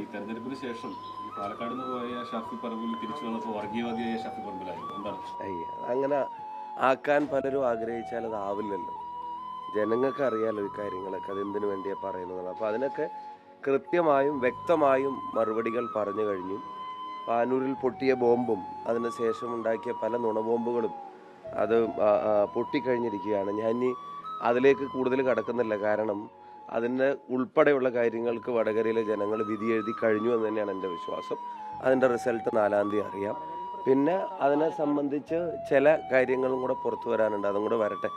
ഈ തെരഞ്ഞെടുപ്പിന് ശേഷം പാലക്കാട് നിന്ന് പോയ ഷാഫി പറമ്പിൽ തിരിച്ചു വന്നപ്പോൾ വർഗീയവാദിയായ ഷാഫി പറമ്പിലായിരുന്നു. എന്താണ്? അങ്ങനെ ആക്കാൻ പലരും ആഗ്രഹിച്ചാൽ അത് ആവില്ലല്ലോ. ജനങ്ങൾക്ക് അറിയാലോ ഈ കാര്യങ്ങളൊക്കെ അത് എന്തിനു വേണ്ടിയാണ് പറയുന്നത് അപ്പോൾ അതിനൊക്കെ കൃത്യമായും വ്യക്തമായും മറുപടികൾ പറഞ്ഞു കഴിഞ്ഞു. പാനൂരിൽ പൊട്ടിയ ബോംബും അതിന് ശേഷം ഉണ്ടാക്കിയ പല നുണബോംബുകളും അത് പൊട്ടിക്കഴിഞ്ഞിരിക്കുകയാണ്. ഞാൻ അതിലേക്ക് കൂടുതൽ കടക്കുന്നില്ല. കാരണം അതിന്റെ ഉൾപ്പെടെയുള്ള കാര്യങ്ങൾക്ക് വടകരയിലെ ജനങ്ങൾ വിധി എഴുതി കഴിഞ്ഞു എന്ന് തന്നെയാണ് എന്റെ വിശ്വാസം. അതിന്റെ റിസൾട്ട് നാലാം തീയതി അറിയാം. പിന്നെ അതിനെ സംബന്ധിച്ച് ചില കാര്യങ്ങളും കൂടെ പുറത്തു വരാനുണ്ട്. അതും കൂടെ വരട്ടെ.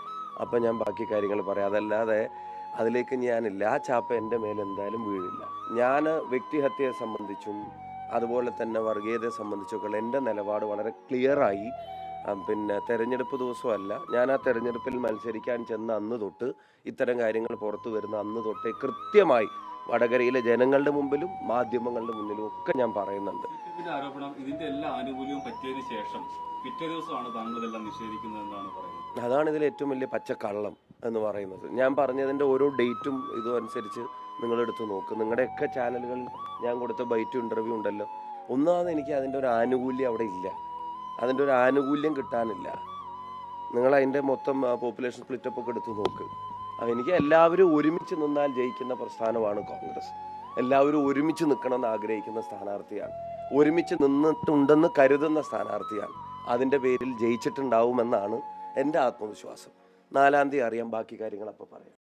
അപ്പം ഞാൻ ബാക്കി കാര്യങ്ങൾ പറയാം. അതല്ലാതെ അതിലേക്ക് ഞാനില്ല. ആ ചാപ്പ എന്റെ മേൽ എന്തായാലും വീഴില്ല. ഞാൻ വ്യക്തിഹത്യയെ സംബന്ധിച്ചും അതുപോലെ തന്നെ വർഗീയതയെ സംബന്ധിച്ചൊക്കെയുള്ള എന്റെ നിലപാട് വളരെ ക്ലിയറായി പിന്നെ തെരഞ്ഞെടുപ്പ് ദിവസമല്ല. ഞാൻ ആ തെരഞ്ഞെടുപ്പിൽ മത്സരിക്കാൻ ചെന്ന അന്ന് തൊട്ട് ഇത്തരം കാര്യങ്ങൾ പുറത്തു വരുന്ന അന്ന് തൊട്ടേ കൃത്യമായി വടകരയിലെ ജനങ്ങളുടെ മുമ്പിലും മാധ്യമങ്ങളുടെ മുന്നിലും ഒക്കെ ഞാൻ പറയുന്നുണ്ട്. ആരോപണം ഇതിന്റെ എല്ലാ ആനുകൂല്യവും പറ്റിയതിനു ശേഷം പിറ്റേ ദിവസമാണ് താങ്കൾ ഇതെല്ലാം നിഷേധിക്കുന്നത് എന്നാണ് പറയുന്നത്. അതാണ് ഇതിൽ ഏറ്റവും വലിയ പച്ചക്കള്ളം എന്ന് പറയുന്നത്. ഞാൻ പറഞ്ഞതിന്റെ ഓരോ ഡേറ്റും ഇതും അനുസരിച്ച് നിങ്ങളെടുത്ത് നോക്ക്. നിങ്ങളുടെയൊക്കെ ചാനലുകളിൽ ഞാൻ കൊടുത്ത ബൈറ്റ് ഇന്റർവ്യൂ ഉണ്ടല്ലോ. ഒന്നാമത് എനിക്ക് അതിന്റെ ഒരു ആനുകൂല്യം അവിടെ ഇല്ല. അതിന്റെ ഒരു ആനുകൂല്യം കിട്ടാനില്ല. നിങ്ങൾ അതിന്റെ മൊത്തം പോപ്പുലേഷൻ സ്പ്ലിറ്റപ്പ് ഒക്കെ എടുത്ത് നോക്ക്. എനിക്ക് എല്ലാവരും ഒരുമിച്ച് നിന്നാൽ ജയിക്കുന്ന പ്രസ്ഥാനമാണ് കോൺഗ്രസ്. എല്ലാവരും ഒരുമിച്ച് നിൽക്കണമെന്ന് ആഗ്രഹിക്കുന്ന സ്ഥാനാർത്ഥിയാണ്. ഒരുമിച്ച് നിന്നിട്ടുണ്ടെന്ന് കരുതുന്ന സ്ഥാനാർത്ഥിയാണ്. അതിന്റെ പേരിൽ ജയിച്ചിട്ടുണ്ടാവുമെന്നാണ് എന്റെ ആത്മവിശ്വാസം. നാലാം തീയതി അറിയാം. ബാക്കി കാര്യങ്ങൾ അപ്പോൾ പറയാം.